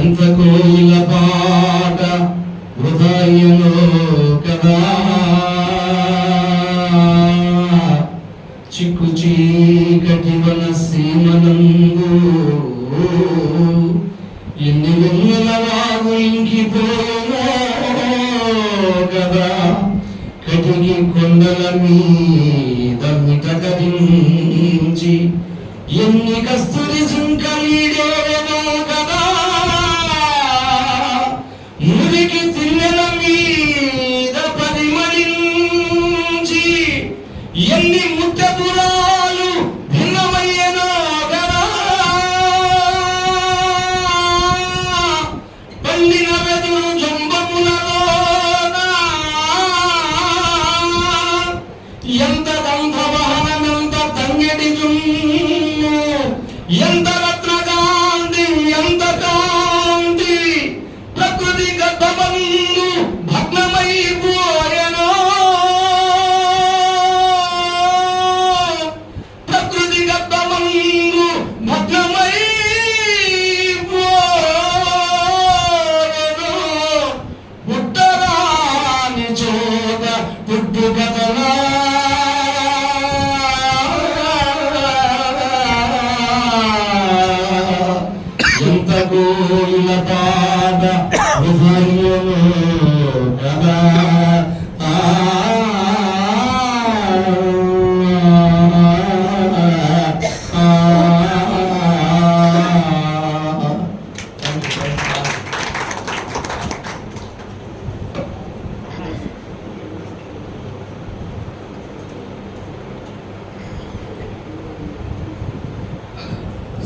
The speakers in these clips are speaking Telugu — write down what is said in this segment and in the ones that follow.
ఎంత కోయిల muito é muralho.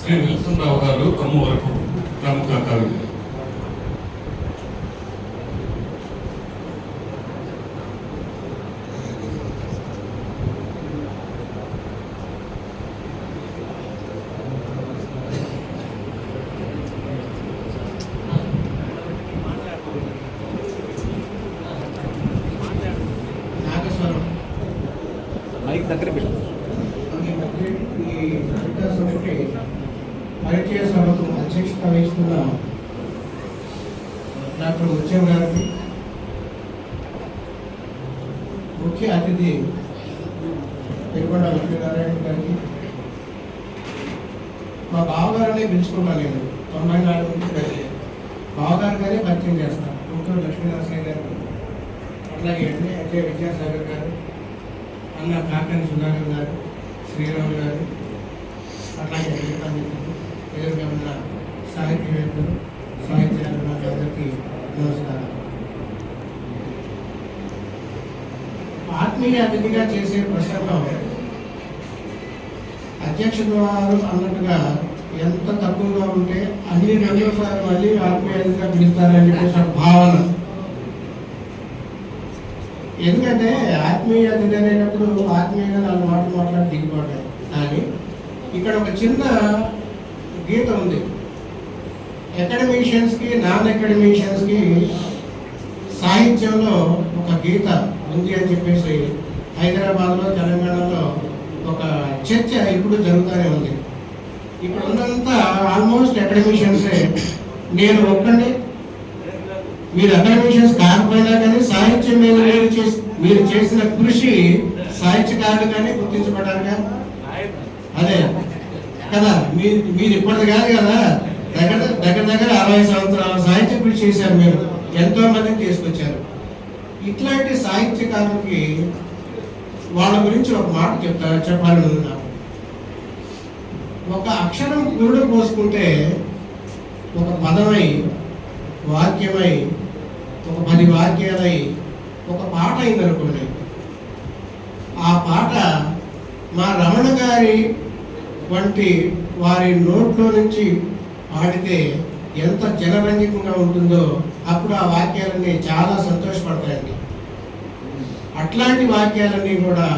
శ్రీ విల్సన్ గారు కమ్ము వరకు ప్రముఖ కవి నాగస్వరం మైక్ దగ్గర పెట్టు ఈ కవితా సభకి పరిచయ సభకు అధ్యక్షత వహిస్తున్న డాక్టర్ ముత్యం గారికి. ముఖ్య అతిథి పెరుగొండ లక్ష్మీనారాయణ గారికి. మా బావగారిని పిలుచుకుంటాను నేను తొంభై నాలుగు నుంచి ప్రతి బావగారిగానే పరిచయం చేస్తాను గుంటూరు లక్ష్మీనరసింహ గారు. అట్లాగే అండి అజయ్ విద్యాసాగర్ గారు అన్న కాకని సుధాకర్ గారు శ్రీరామ్ గారు అట్లాగే మిగతా మిత్రులు పేరుగా ఉన్న సాహిత్యవేత్తలు సాహిత్యాభిమానులు అందరికీ నమస్కారం. ఆత్మీయ అతిథిగా చేసే ప్రసంగం. అధ్యక్షుడు వారు అన్నట్టుగా ఎంత తక్కువగా ఉంటే అన్ని రెండోసారి మళ్ళీ ఆత్మీయ అతిథిగా పిలుస్తారని చెప్పేసి భావన. ఎందుకంటే ఆత్మీయ అతిథి అనేటప్పుడు ఆత్మీయంగా నాలుగు మాటలు మాట్లాడి దిగిపోతాయి కానీ ఇక్కడ ఒక చిన్న గీత ఉంది. అకాడమిషియన్స్కి నాన్ అకాడమిషియన్స్కి సాహిత్యంలో ఒక గీత ఉంది అని చెప్పేసి హైదరాబాద్లో తెలంగాణలో ఒక చర్చ ఇప్పుడు జరుగుతూనే ఉంది. ఇప్పుడు ఉన్నంతా ఆల్మోస్ట్ అకాడమిషియన్సే. నేను ఒక్కడే మీరు అకాడమిషియన్స్ కాకపోయినా కానీ సాహిత్యం మీద మీరు చేసి మీరు చేసిన కృషి సాహిత్యకారులు కానీ గుర్తించబడ్డారుగా అదే కదా మీరు మీరు ఇప్పటిది కాదు కదా. దగ్గర దగ్గర దగ్గర అరవై సంవత్సరాల సాహిత్య కృషి చేశారు మీరు. ఎంతో మందిని తీసుకొచ్చారు. ఇట్లాంటి సాహిత్యకారులకి వాళ్ళ గురించి ఒక మాట చెప్తా చెప్పాలని ఉన్నాను ఒక అక్షరం గురుడు పోసుకుంటే ఒక పదమై వాక్యమై ఒక పది వాక్యాలై ఒక పాట అయిందనుకోండి. ఆ పాట మా రమణ గారి వంటి వారి నోట్లో నుంచి పాడితే ఎంత జనరంజకంగా ఉంటుందో అప్పుడు ఆ వాక్యాలన్నీ చాలా సంతోషపడతాయండి. అట్లాంటి వాక్యాలన్నీ కూడా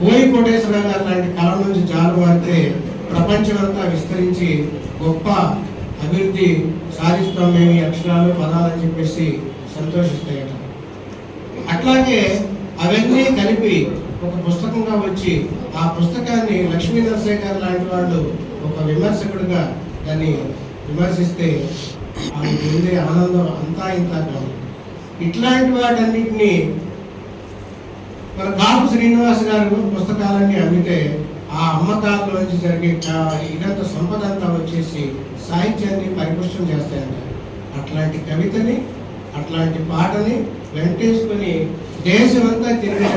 పోయి కోటేశ్వర గారు లాంటి కళ నుంచి జారువారితే ప్రపంచమంతా విస్తరించి గొప్ప అభివృద్ధి సాధిస్తాం మేము అక్షరాలు పదాలని చెప్పేసి సంతోషిస్తాయట. అట్లాగే అవన్నీ కలిపి ఒక పుస్తకంగా వచ్చి ఆ పుస్తకాన్ని లక్ష్మీ నరసయ్య గారు లాంటి వాళ్ళు ఒక విమర్శకుడిగా దాన్ని విమర్శిస్తే ఆమెకు ఉండే ఆనందం అంతా ఇంత కాదు. ఇట్లాంటి వాటన్నిటిని మన కాపు శ్రీనివాస్ గారు పుస్తకాలన్నీ అమ్మితే ఆ అమ్మకాల్లోంచి జరిగే ఇదంత ఇదంతా సంపద అంతా వచ్చేసి సాహిత్యాన్ని పరిపుష్టం చేస్తాయంట. అట్లాంటి కవితని అట్లాంటి పాటని వెంటేసుకొని దేశమంతా తిరిగే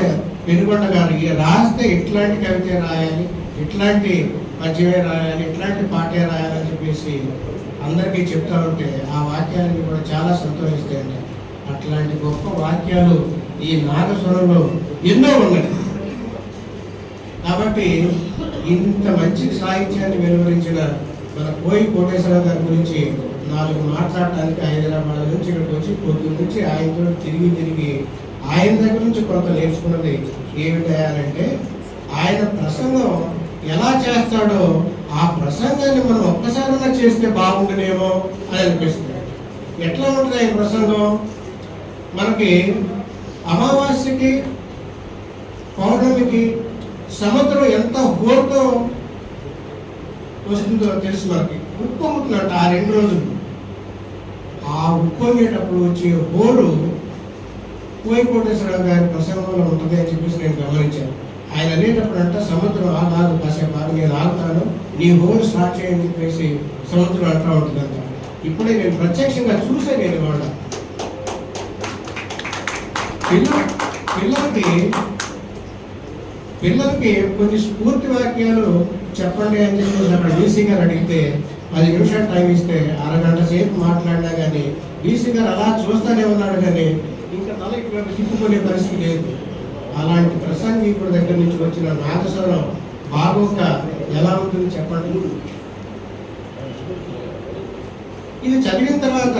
పెనుగొండ గారు ఇక రాస్తే ఇట్లాంటి కవితే రాయాలి ఇట్లాంటి పద్యమే రాయాలి ఇట్లాంటి పాటే రాయాలని చెప్పేసి అందరికీ చెప్తా ఉంటే ఆ వాక్యాలని కూడా చాలా సంతోషిస్తాయంట అట్లాంటి గొప్ప వాక్యాలు ఈ నాగస్వరంలో ఎన్నో ఉన్నాయి. కాబట్టి ఇంత మంచి సాహిత్యాన్ని వెలువరించిన మన కోయి కోటేశ్వర గారి గురించి నాలుగు మాట్లాడటానికి హైదరాబాద్ నుంచి ఇక్కడికి వచ్చి పొద్దు నుంచి ఆయనతో తిరిగి తిరిగి ఆయన దగ్గర నుంచి కొంత నేర్చుకున్నది ఏమిటంటే ఆయన ప్రసంగం ఎలా చేస్తాడో ఆ ప్రసంగాన్ని మనం ఒక్కసారిగా చేస్తే బాగుంటుందేమో అని అనిపిస్తుంది. ఎట్లా ఉంటుంది ఆయన ప్రసంగం? మనకి అమావాస్యకి పౌర్ణమికి సముద్రం ఎంత హోరుతో వస్తుందో తెలుసు మనకి. ఉప్పొంగుతున్నట్టు ఆ రెండు రోజులు. ఆ ఉప్పొంగేటప్పుడు వచ్చే హోరు కోయికోటేశ్వరరావు గారి ప్రసంగంలో ఉంటుంది అని చెప్పేసి నేను గమనించాను. ఆయన అనేటప్పుడు అంట సముద్రం ఆగాదు కాసేపు ఆగు నేను ఆగుతాను నీ హోరు స్టార్ట్ చేయని చెప్పేసి సముద్రం అంటూ ఉంటుందంట. ఇప్పుడే నేను ప్రత్యక్షంగా చూసే నేను వాళ్ళ పిల్ల పిల్లలకి పిల్లలకి కొన్ని స్ఫూర్తి వాక్యాలు చెప్పండి అని చెప్పేసి అక్కడ డీసీ గారు అడిగితే పది నిమిషాలు టైం ఇస్తే అరగంట సేపు మాట్లాడినా కానీ డీసీ గారు అలా చూస్తూనే ఉన్నాడు కానీ ఇంకా తల ఇక్కడ తిప్పుకునే పరిస్థితి లేదు. అలాంటి ప్రసంగికుడి దగ్గర నుంచి వచ్చిన నాగస్వరం బాగోక ఎలా ఉంటుంది చెప్పండి. ఇది చదివిన తర్వాత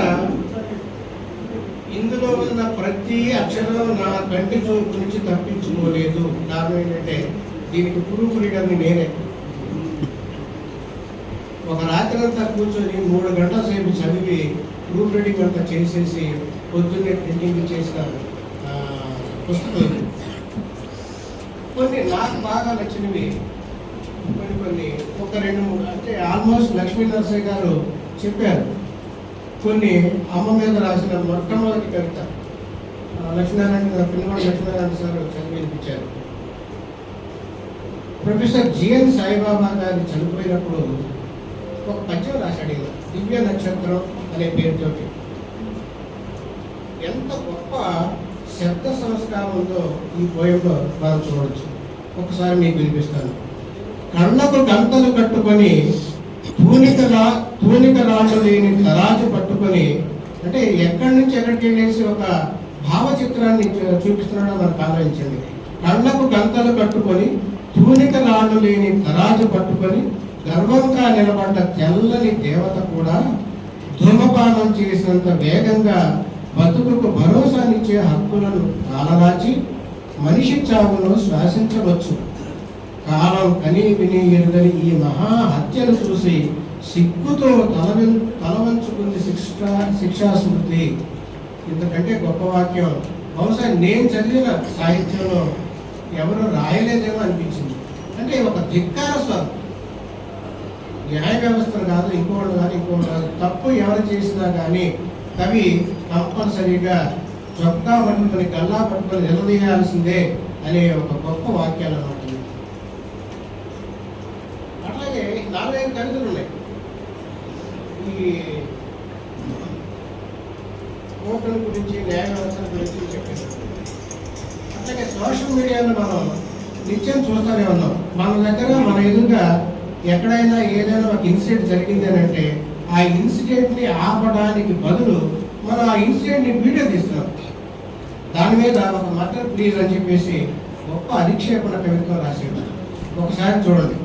ఇందులో ఉన్న ప్రతి అక్షరం నా కంటి చూపు నుంచి తప్పించుకోలేదు. కారణం ఏంటంటే దీనికి ప్రూఫ్ రీడర్ని నేనే. ఒక రాత్రి అంతా కూర్చొని మూడు గంటల సేపు చదివి ప్రూఫ్ రీడింగ్ అంతా చేసేసి పొద్దున్నే ప్రింటింగ్ చేసిన పుస్తకం కొన్ని నాకు బాగా నచ్చినవి. కొన్ని కొన్ని ఒక రెండు మూడు అంటే ఆల్మోస్ట్ లక్ష్మీ నరసయ్య గారు చెప్పారు. కొన్ని అమ్మ మీద రాసిన మొట్టమొదటి కవిత. లక్ష్మీనారాయణ గారు పిల్లవాడు Lakshminarayana sir చదివినిపించారు professor G N Saibaba garu చనిపోయినప్పుడు ఒక పద్యం రాశాడు ఇలా దివ్య నక్షత్రం అనే పేరుతోటి. ఎంత గొప్ప శబ్ద సంస్కారం ఉందో ఈ పోయంలో మనం చూడవచ్చు ఒకసారి మీకు వినిపిస్తాను. కళ్ళకు గంతలు కట్టుకొని తూనిక రా తూనిక రాళ్ళు లేని తరాజు పట్టుకొని అంటే ఎక్కడి నుంచి ఎక్కడికి వెళ్ళేసి ఒక భావచిత్రాన్ని చూ- చూపిస్తున్నాడో మనకు ఆలోచించండి. కళ్ళకు గంతలు కట్టుకొని తూనిక రాళ్ళు లేని తరాజు పట్టుకొని గర్వంగా నిలబడ్డ తెల్లని దేవత కూడా ధూమపానం చేసినంత వేగంగా బతుకుకు భరోసానిచ్చే హక్కులను రాలరాచి మనిషి చావును శ్వాసించవచ్చు. కాలం కని విని ఎరుగని ఈ మహా హత్యను చూసి సిగ్గుతో తల తలవంచుకుంది శిక్ష శిక్షా స్మృతి ఇంతకంటే గొప్ప వాక్యం బహుశా నేను చదివిన సాహిత్యంలో ఎవరు రాయలేదేమో అనిపించింది. అంటే ఒక ధిక్కార స్వరం న్యాయ వ్యవస్థలు కాదు ఇంకోటి కాదు ఇంకోటి కాదు తప్పు ఎవరు చేసినా కానీ కవి కంపల్సరీగా చొక్కా పట్టుకొని కల్లా పట్టుకొని నిలదీయాల్సిందే అనే ఒక గొప్ప వాక్యాలు అన్నమాట అట్లాగే నాలుగైదు కవితలు ఉన్నాయి. ఈ ఓపెన్ గురించి న్యాయ వ్యవస్థల గురించి చెప్పారు. అట్లాగే సోషల్ మీడియాలో మనం నిత్యం చూస్తూనే ఉన్నాం. మన దగ్గర మన ఎదురుగా ఎక్కడైనా ఏదైనా ఒక ఇన్సిడెంట్ జరిగింది అని అంటే ఆ ఇన్సిడెంట్ని ఆపడానికి బదులు మనం ఆ ఇన్సిడెంట్ని వీడియో తీస్తున్నాం. దాని మీద ఒక మటర్ ప్లీజ్ అని చెప్పేసి గొప్ప అధిక్షేపణ కవిత్వం రాసేది ఒకసారి చూడండి.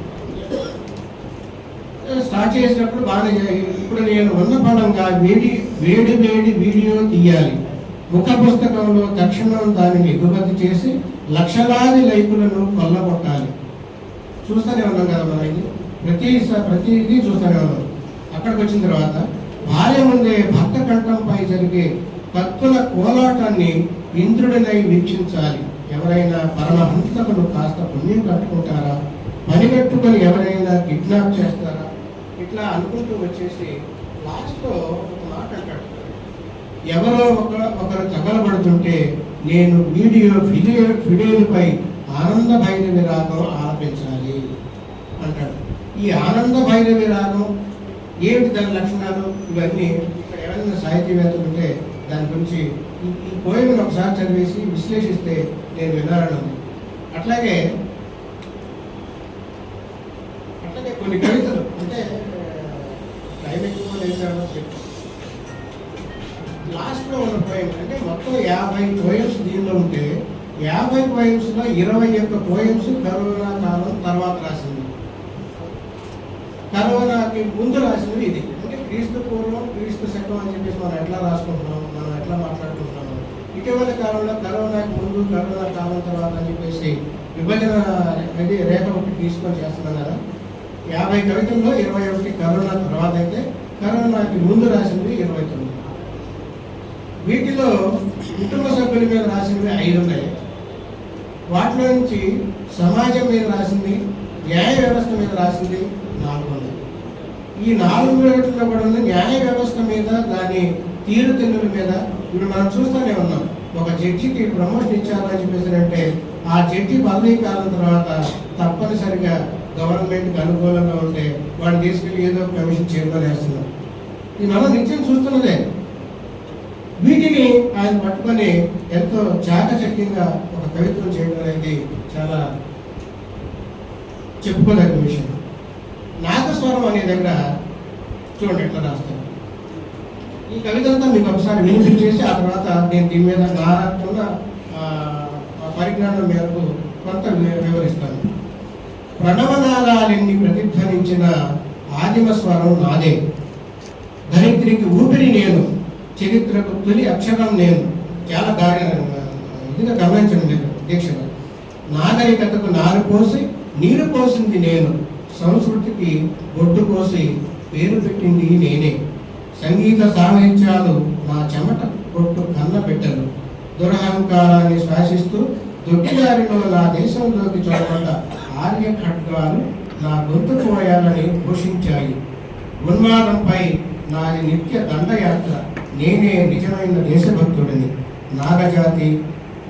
స్టార్ట్ చేసినప్పుడు బాగానే ఇప్పుడు నేను ఉన్న పడంగా వేడి వేడి వేడి వీడియో తీయాలి. ముఖ పుస్తకంలో తక్షణం దానిని ఎగుమతి చేసి లక్షలాది లైకులను కొల్లగొట్టాలి. చూస్తూనే ఉన్నాం కదా మనం ఇది. ప్రతి ప్రతిదీ చూస్తూనే ఉన్నాం. అక్కడికి వచ్చిన తర్వాత భార్య ముందే భర్త కంఠంపై జరిగే భక్తుల కోలాటాన్ని ఇంద్రుడినై వీక్షించాలి. ఎవరైనా పరమహంసకులు కాస్త పుణ్యం కట్టుకుంటారా? పనిగట్టుకొని ఎవరైనా కిడ్నాప్ చేస్తారా? ఇట్లా అనుకుంటూ వచ్చేసి లాస్ట్లో ఒక మాట అంటాడు. ఎవరో ఒక ఒకరు తగలబడుతుంటే నేను వీడియో ఫిడియో ఫిడియోలపై ఆనంద భైరవి రాగం ఆలపించాలి అంటాడు. ఈ ఆనంద భైరవి రాగం ఏమిటి దాని లక్షణాలు? ఇవన్నీ ఇక్కడ ఏమైనా సాహితీవేత్తలు ఉంటే దాని గురించి ఈ పోయిన ఒకసారి చదివేసి విశ్లేషిస్తే నేను వినాలని ఉంది. అట్లాగే అట్లాగే కొన్ని కవితలు అంటే టైం ఎక్కువ లేదు లాస్ట్లో ఉన్న పోయిం అంటే మొత్తం యాభై పోయమ్స్ దీనిలో ఉంటే యాభై పోయమ్స్లో ఇరవై యొక్క పోయమ్స్ కరోనా కాలం తర్వాత రాసింది. కరోనాకి ముందు రాసినవి ఇది. అంటే క్రీస్తు పూర్వం క్రీస్తు శకం అని చెప్పేసి మనం ఎట్లా రాసుకుంటున్నాం? మనం ఎట్లా మాట్లాడుకుంటున్నాము ఇటీవల కాలంలో కరోనాకి ముందు కరోనా కాలం తర్వాత అని చెప్పేసి విభజన అనేది రేఖ ఒకటి తీసుకొని చేస్తున్నారా? యాభై కవితల్లో ఇరవై ఒకటి కరోనా తర్వాత అయితే కరోనాకి ముందు రాసింది ఇరవై తొమ్మిది. వీటిలో కుటుంబ సభ్యుల మీద రాసినవి ఐదు ఉన్నాయి. వాటిలో నుంచి సమాజం మీద రాసింది న్యాయ వ్యవస్థ మీద రాసింది నాలుగు ఉన్నాయి. ఈ నాలుగు వేటలో కూడా న్యాయ వ్యవస్థ మీద దాని తీరుతెన్నుల మీద ఇప్పుడు మనం చూస్తూనే ఉన్నాం. ఒక జడ్జికి ప్రమోషన్ ఇచ్చారని చెప్పేసారంటే ఆ జడ్జి బదిలీ కాలం తర్వాత తప్పనిసరిగా గవర్నమెంట్కి అనుకూలంగా ఉంటే వాడిని తీసుకెళ్ళి ఏదో కమిషన్ చైర్మన్ వేస్తున్నాం ఇది మనం నిత్యం చూస్తున్నదే. వీటిని ఆయన పట్టుకొని ఎంతో చాకచక్యంగా ఒక కవిత్వం చేయడం అనేది చాలా చెప్పుకోదగిన విషయం. నాగస్వరం అనే దగ్గర చూడండి ఎట్లా ఈ కవిత అంతా మీకు ఒకసారి వినిపించేసి ఆ తర్వాత నేను దీని మీద నాకున్న పరిజ్ఞానం మేరకు కొంత వివరిస్తాను. ప్రణవనాదాలెన్ని ప్రతిధ్వనించిన ఆదిమ స్వరం నాదే. ధరిత్రికి ఊపిరి నేను చరిత్రకు తొలి అక్షరం నేను. చాలా దారి ఇదిగా గమనించండి మీరు దీక్షగా. నాగరికతకు నారు పోసి నీరు పోసింది నేను. సంస్కృతికి బొడ్డు పోసి పేరు పెట్టింది నేనే. సంగీత సాహిత్యాలు నా చెమట పొట్టు కన్న పెట్టలు దురహంకారాన్ని శ్వాసిస్తూ దొడ్డిదారిలో నా దేశంలోకి చొరబడ్డ ఆర్య ఖడ్గాలు నా గొంతు పోయాలని ఘోషించాయి. ఉన్మాదంపై నాది నిత్య దండయాత్ర నేనే నిజమైన దేశభక్తుడిని. నాగజాతి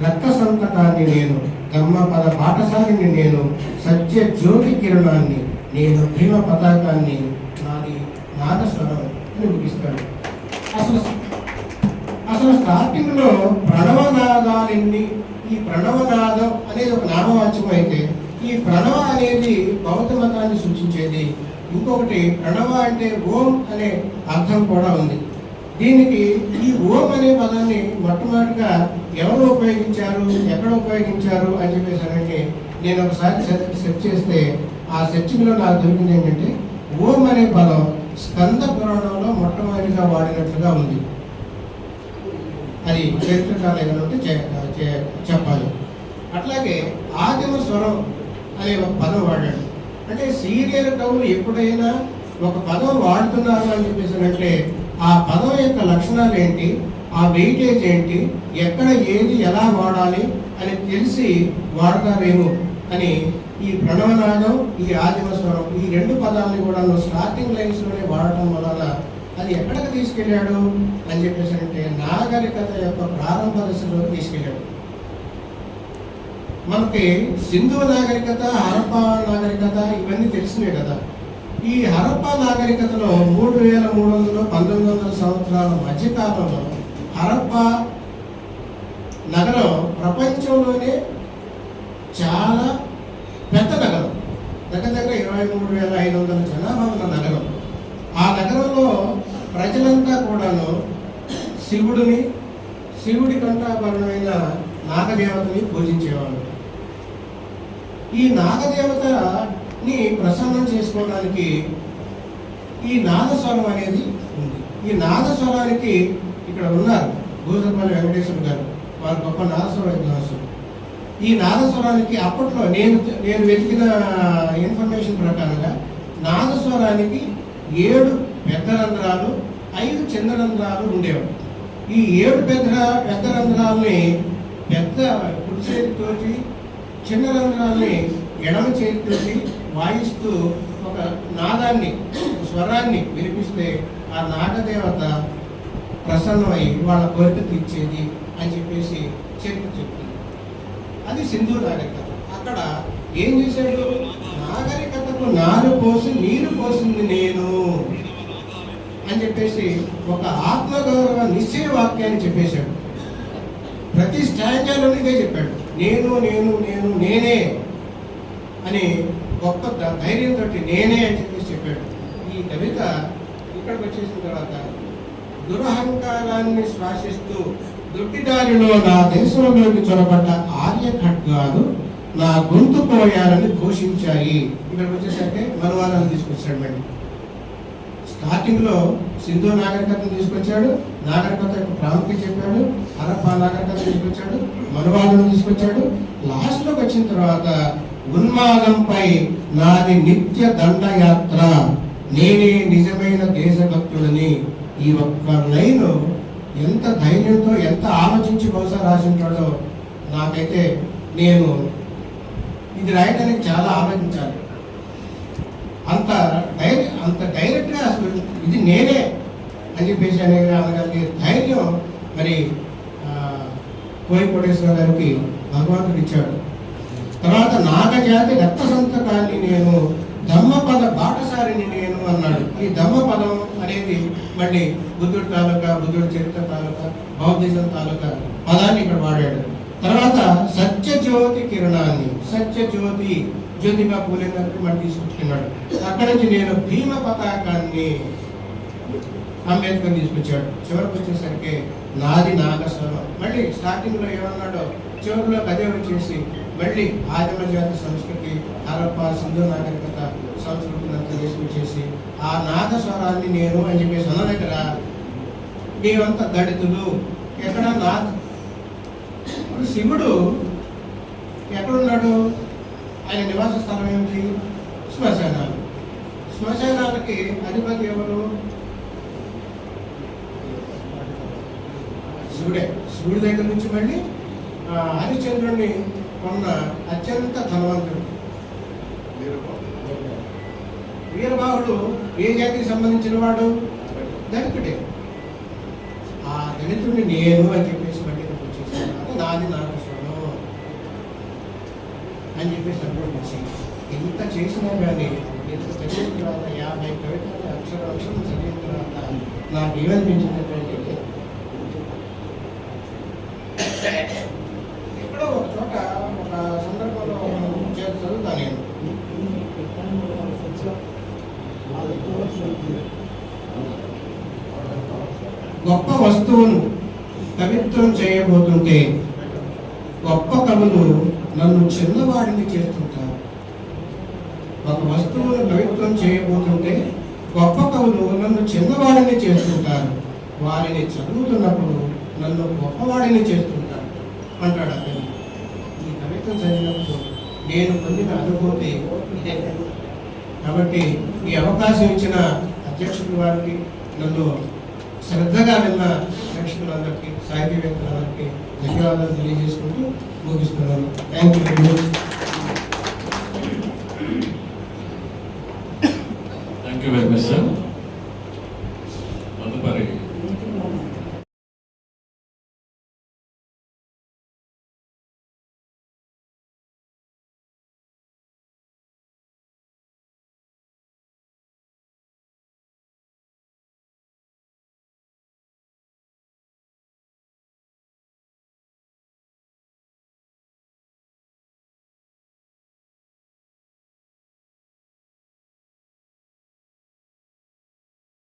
రక్త సంతకాన్ని నేను ధర్మపద పాఠశాలని నేను సత్య జ్యోతి కిరణాన్ని నేను భీమ పతాకాన్ని నాది నాగస్వరం ముగిస్తాడు అసలు అసలు స్టార్టింగ్లో ప్రణవనాదాలెన్ని ఈ ప్రణవనాదం అనేది ఒక నామవాచ్యం అయితే ఈ ప్రణవ అనేది బౌద్ధ మతాన్ని సూచించేది. ఇంకొకటి ప్రణవ అంటే ఓం అనే అర్థం కూడా ఉంది. దీనికి ఈ ఓం అనే పదాన్ని మొట్టమొదటిగా ఎవరు ఉపయోగించారు ఎక్కడ ఉపయోగించారు అని చెప్పేసి అంటే నేను ఒకసారి సెర్చ్ సెర్చ్ చేస్తే ఆ సెర్చింగ్లో నాకు దొరికింది ఏంటంటే ఓం అనే పదం స్కంద పురాణంలో మొట్టమొదటిగా వాడినట్లుగా ఉంది. అది చరిత్రకాలు ఏదైనా ఉంటే చే- చెప్పాలి. అట్లాగే ఆదిమ స్వరం అనే ఒక పదం వాడాడు. అంటే సీరియల్ కవులు ఎప్పుడైనా ఒక పదం వాడుతున్నారు అని చెప్పేసి అంటే ఆ పదం యొక్క లక్షణాలు ఏంటి? ఆ వెయిటేజ్ ఏంటి? ఎక్కడ ఏది ఎలా వాడాలి అని తెలిసి వాడతారేమో అని ఈ ప్రణవనాదం ఈ ఆదిమస్వరం ఈ రెండు పదాలని కూడా స్టార్టింగ్ లైన్స్లోనే వాడటం వలన అది ఎక్కడికి తీసుకెళ్ళాడు అని చెప్పేసి అంటే నాగరికత యొక్క ప్రారంభ దశలోకి తీసుకెళ్ళాడు. మనకి సింధు నాగరికత హరప్ప నాగరికత ఇవన్నీ తెలిసినవి కదా. ఈ హరప్ప నాగరికతలో మూడు వేల మూడు వందలు పంతొమ్మిది వందల సంవత్సరాల మధ్యకాలంలో హరప్ప నగరం ప్రపంచంలోనే చాలా పెద్ద నగరం దగ్గర దగ్గర ఇరవై మూడు వేల ఐదు వందల జనాభా ఉన్న నగరం. ఆ నగరంలో ప్రజలంతా కూడాను శివుడిని శివుడి కంఠాభరణమైన నాగదేవతని పూజించేవాళ్ళు. ఈ నాగదేవతని ప్రసన్నం చేసుకోవడానికి ఈ నాదస్వరం అనేది ఉంది. ఈ నాదస్వరానికి ఇక్కడ ఉన్నారు భూజపల్లి వెంకటేశ్వర గారు. వారు గొప్ప నాదస్వర విద్వాంసులు. ఈ నాదస్వరానికి అప్పట్లో నేను నేను వెతికిన ఇన్ఫర్మేషన్ ప్రకారంగా నాదస్వరానికి ఏడు పెద్ద రంధ్రాలు ఐదు చిన్న రంధ్రాలు ఉండేవి. ఈ ఏడు పెద్ద పెద్ద రంధ్రాలని పెద్ద కుడి చేతితోటి చిన్న రంధ్రాలని ఎడమ చేతితోటి వాయిస్తూ ఒక నాదాన్ని స్వరాన్ని వినిపిస్తే ఆ నాగదేవత ప్రసన్నమై వాళ్ళ కోరిక తీర్చేది అని చెప్పేసి చరిత్ర చెప్తారు అది సింధు నాగరికత అక్కడ ఏం చేశాడు? నాగరికతకు నారు పోసి నీరు పోసింది నేను అని చెప్పేసి ఒక ఆత్మగౌరవ నిశ్చయ వాక్యాన్ని చెప్పేశాడు. ప్రతి స్టాంజాలోనే ఇదే చెప్పాడు. నేను నేను నేను నేనే అని గొప్ప ధైర్యంతో నేనే అని చెప్పేసి చెప్పాడు. ఈ కవిత ఇక్కడికి వచ్చేసిన తర్వాత దురహంకారాన్ని శ్వాసిస్తూ దుట్టిదారిలో నా దేశంలోకి చొరబడ్డ ఆర్య ఖడ్గాలు నా గొంతు పోయాలని ఘోషించాయి. ఇక్కడికి వచ్చేసరికి మనవాదాన్ని తీసుకొచ్చాడు మేడం. స్టార్టింగ్లో సింధు నాగరికతను తీసుకొచ్చాడు నాగరికత యొక్క ప్రాముఖ్యత చెప్పాడు హరప్ప నాగరికత తీసుకొచ్చాడు మనువాదం తీసుకొచ్చాడు. లాస్ట్లోకి వచ్చిన తర్వాత ఉన్మాదంపై నాది నిత్య దండయాత్ర నేనే నిజమైన దేశభక్తుడని ఈ ఒక్క లైన్ ఎంత ధైర్యంతో ఎంత ఆలోచించి బహుశా రాసి ఉంటాడో నాకైతే నేను ఇది రాయడానికి చాలా ఆలోచించాలి. అంత డైరెక్ట్ అంత డైరెక్ట్గా అసలు ఇది నేనే అని చెప్పేసి అనే అనగలిగే ధైర్యం మరి ఆ, కోయి కోటేశ్వర గారికి భగవంతుడు ఇచ్చాడు. తర్వాత నాగజాతి రక్త సంతకాన్ని నేను ధమ్మపద బాటసారిని నేను అన్నాడు. ఈ ధమ్మపదం అనేది మళ్ళీ బుద్ధుడు తాలూకా బుద్ధుడు చరిత్ర తాలూకా బౌద్ధిజం తాలూకా పదాన్ని ఇక్కడ వాడాడు. తర్వాత సత్యజ్యోతి కిరణాన్ని సత్యజ్యోతి జ్యోతిబా పూలే గారికి మళ్ళీ తీసుకొచ్చుకున్నాడు. అక్కడ నుంచి నేను భీమ పతాకాన్ని అంబేద్కర్ తీసుకొచ్చాడు. చివరికి వచ్చేసరికి నాది నాగస్వరం. మళ్ళీ స్టార్టింగ్లో ఏమన్నాడో చివరిలో అదే వచ్చేసి మళ్ళీ ఆదిమ జాతి సంస్కృతి హరప్ప సింధు నాగరికత సంస్కృతిని అంతా చేసి ఆ నాదస్వరాన్ని నేను అని చెప్పేసి అన్న దగ్గర మేమంతా దళితులు ఎక్కడ నాద శివుడు ఎక్కడున్నాడు? ఆయన నివాస స్థలం ఏమిటి? శ్మశానాలు. శ్మశానాలకి అధిపతి ఎవరు? శివుడే. శివుడి దగ్గర నుంచి మళ్ళీ ఆ, హరిశ్చంద్రుడిని అత్యంత ధనవంతుడు. వీరబాహుడు ఏ జాతికి సంబంధించిన వాడు దళితుడే ఆ దళితుడిని నేను అని చెప్పేసి మళ్ళీ ఇక్కడికి వచ్చేసాను నాది నాకు స్వరం అని చెప్పేసి అనుకోవచ్చు ఎంత చేసినా కానీ ఇంత చదివిన తర్వాత యాభై కవితలు అక్షర అక్షరం చదివిన తర్వాత నాకు ఏమనిపించిందంటే ఎక్కడో ఒక చోట ఒక సందర్భంలో చే- చదువుతా నేను గొప్ప వస్తువును పవిత్రం చేయబోతుంటే గొప్ప కవులు నన్ను చిన్నవాడిని చేస్తుంటారు. ఒక వస్తువును పవిత్రం చేయబోతుంటే గొప్ప కవులు నన్ను చిన్నవాడిని చేస్తుంటారు. వారిని చదువుతున్నప్పుడు నన్ను గొప్పవాడిని చేస్తుంటారు. అంటాడు అతను. ఈ కవిత్వం చదివినప్పుడు నేను పొందిన అనుభూతి ఇదే. కాబట్టి ఈ అవకాశం ఇచ్చిన అధ్యక్షుడు వారికి నన్ను శ్రద్ధగా నిన్న ప్రేక్షకులందరికీ సాహితీవేత్తలందరికీ ధన్యవాదాలు తెలియజేసుకుంటూ ముగిస్తున్నాను. Thank you